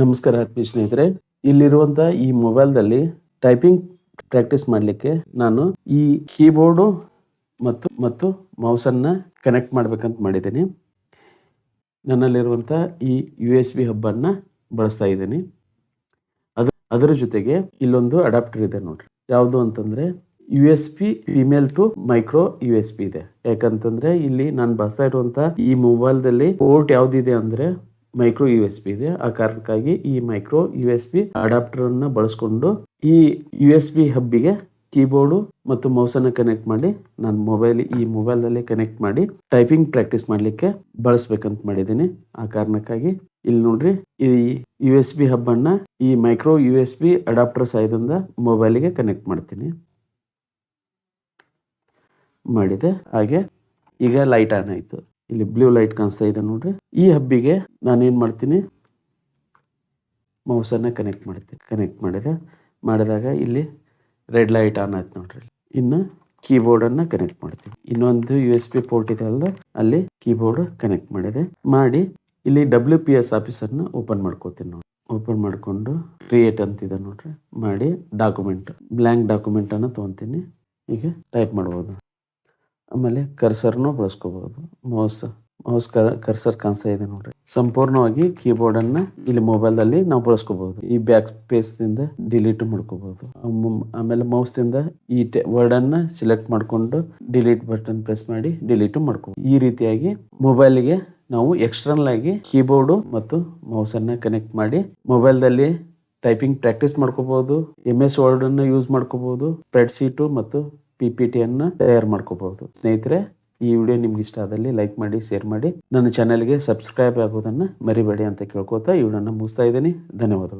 ನಮಸ್ಕಾರ ಆತ್ಮೀಯ ಸ್ನೇಹಿತರೆ. ಇಲ್ಲಿರುವಂತ ಈ ಮೊಬೈಲ್ದಲ್ಲಿ ಟೈಪಿಂಗ್ ಪ್ರಾಕ್ಟೀಸ್ ಮಾಡಲಿಕ್ಕೆ ನಾನು ಈ ಕೀಬೋರ್ಡು ಮತ್ತು ಮತ್ತು ಮೌಸನ್ನು ಕನೆಕ್ಟ್ ಮಾಡ್ಬೇಕಂತ ಮಾಡಿದ್ದೀನಿ. ನನ್ನಲ್ಲಿರುವಂಥ ಈ ಯು ಎಸ್ ಬಿ ಹಬ್ಬನ್ನು ಬಳಸ್ತಾ ಇದ್ದೀನಿ. ಅದು, ಅದರ ಜೊತೆಗೆ ಇಲ್ಲೊಂದು ಅಡಾಪ್ಟರ್ ಇದೆ ನೋಡ್ರಿ. ಯಾವುದು ಅಂತಂದರೆ U S P female to micro U S P ಇದೆ. ಯಾಕಂತಂದ್ರೆ ಇಲ್ಲಿ ನಾನು ಬಳಸ್ತಾ ಇರುವಂಥ ಈ ಮೊಬೈಲ್ದಲ್ಲಿ ಪೋರ್ಟ್ ಯಾವ್ದಿದೆ ಅಂದ್ರೆ ಮೈಕ್ರೋ ಯು ಎಸ್ ಪಿ ಇದೆ. ಆ ಕಾರಣಕ್ಕಾಗಿ ಈ micro U S B adapter ಅನ್ನ ಬಳಸ್ಕೊಂಡು ಈ ಯು ಎಸ್ ಬಿ ಹಬ್ಬಿಗೆ ಕೀಬೋರ್ಡು ಮತ್ತು ಮೌಸನ್ನು ಕನೆಕ್ಟ್ ಮಾಡಿ, ನಾನು ಮೊಬೈಲ್ ಈ ಮೊಬೈಲಲ್ಲಿ ಕನೆಕ್ಟ್ ಮಾಡಿ ಟೈಪಿಂಗ್ ಪ್ರಾಕ್ಟೀಸ್ ಮಾಡಲಿಕ್ಕೆ ಬಳಸ್ಬೇಕಂತ ಮಾಡಿದ್ದೀನಿ. ಆ ಕಾರಣಕ್ಕಾಗಿ ಇಲ್ಲಿ ನೋಡ್ರಿ, ಈ ಯು ಎಸ್ ಬಿ ಹಬ್ಬನ್ನು ಈ micro U S B adapter ಸಹಾಯದಿಂದ ಮೊಬೈಲಿಗೆ ಕನೆಕ್ಟ್ ಮಾಡ್ತೀನಿ. ಮಾಡಿದೆ. ಹಾಗೆ ಈಗ ಲೈಟ್ ಆನ್ ಆಯಿತು. ಇಲ್ಲಿ ಬ್ಲೂ ಲೈಟ್ ಕಾಣಿಸ್ತಾ ಇದೆ ನೋಡ್ರಿ. ಈ ಹಬ್ಬಿಗೆ ನಾನೇನು ಮಾಡ್ತೀನಿ? ಮೌಸನ್ನು ಕನೆಕ್ಟ್ ಮಾಡ್ತೀನಿ ಕನೆಕ್ಟ್ ಮಾಡಿದೆ. ಮಾಡಿದಾಗ ಇಲ್ಲಿ ರೆಡ್ ಲೈಟ್ ಆನ್ ಆಯ್ತು ನೋಡ್ರಿ. ಇನ್ನು ಕೀಬೋರ್ಡನ್ನು ಕನೆಕ್ಟ್ ಮಾಡ್ತೀನಿ. ಇನ್ನೊಂದು ಯು ಎಸ್ ಪಿ ಪೋರ್ಟ್ ಇದೆ ಅಲ್ಲ ಅಲ್ಲಿ ಕೀಬೋರ್ಡ್ ಕನೆಕ್ಟ್ ಮಾಡಿದೆ. ಮಾಡಿ ಇಲ್ಲಿ ಡಬ್ಲ್ಯೂ ಪಿ ಎಸ್ ಆಫೀಸನ್ನು ಓಪನ್ ಮಾಡ್ಕೋತೀನಿ ನೋಡಿ ಓಪನ್ ಮಾಡಿಕೊಂಡು ಕ್ರಿಯೇಟ್ ಅಂತಿದೆ ನೋಡ್ರಿ. ಮಾಡಿ ಡಾಕ್ಯುಮೆಂಟ್ ಬ್ಲ್ಯಾಂಕ್ ಡಾಕ್ಯುಮೆಂಟನ್ನು ತೊಗೊತೀನಿ. ಈಗ ಟೈಪ್ ಮಾಡ್ಬೋದು. ಆಮೇಲೆ ಕರ್ಸರ್ನು ಬಳಸ್ಕೋಬಹುದು ಮೌಸ್ ಮೌಸ್ ಕರ್ಸರ್ ಕಾಣಿಸ್ತಾ ಇದೆ ನೋಡ್ರಿ. ಸಂಪೂರ್ಣವಾಗಿ ಕೀಬೋರ್ಡ್ ಅನ್ನ ಇಲ್ಲಿ ಮೊಬೈಲ್ ಅಲ್ಲಿ ನಾವು ಬಳಸ್ಕೋಬಹುದು ಈ ಬ್ಯಾಕ್ ಸ್ಪೇಸ್ ದಿಂದ ಡಿಲೀಟ್ ಮಾಡ್ಕೋಬಹುದು ಆಮೇಲೆ ಮೌಸ್ ದಿಂದ ಈ ವರ್ಡ್ ಅನ್ನ ಸೆಲೆಕ್ಟ್ ಮಾಡ್ಕೊಂಡು ಡಿಲೀಟ್ ಬಟನ್ ಪ್ರೆಸ್ ಮಾಡಿ ಡಿಲೀಟ್ ಮಾಡ್ಕೋಬಹುದು ಈ ರೀತಿಯಾಗಿ ಮೊಬೈಲ್ಗೆ ನಾವು ಎಕ್ಸ್ಟರ್ನಲ್ ಆಗಿ ಕೀಬೋರ್ಡು ಮತ್ತು ಮೌಸ್ ಅನ್ನ ಕನೆಕ್ಟ್ ಮಾಡಿ ಮೊಬೈಲ್ದಲ್ಲಿ ಟೈಪಿಂಗ್ ಪ್ರಾಕ್ಟೀಸ್ ಮಾಡ್ಕೋಬಹುದು ಎಂ ಎಸ್ ವರ್ಡ್ ಅನ್ನು ಯೂಸ್ ಮಾಡ್ಕೋಬಹುದು ಸ್ಪ್ರೆಡ್ ಶೀಟು ಮತ್ತು ಪಿ ಪಿ ಟಿಯನ್ನು ತಯಾರು ಮಾಡ್ಕೋಬಹುದು. ಸ್ನೇಹಿತರೆ, ಈ ವಿಡಿಯೋ ನಿಮ್ಗೆ ಇಷ್ಟ ಆದಲ್ಲಿ ಲೈಕ್ ಮಾಡಿ, ಶೇರ್ ಮಾಡಿ. ನನ್ನ ಚಾನೆಲ್ಗೆ ಸಬ್ಸ್ಕ್ರೈಬ್ ಆಗೋದನ್ನು ಮರಿಬೇಡಿ ಅಂತ ಕೇಳ್ಕೊತಾ ಈ ವಿಡಿಯೋನ ಮುಗಿಸ್ತಾ ಇದ್ದೀನಿ. ಧನ್ಯವಾದಗಳು.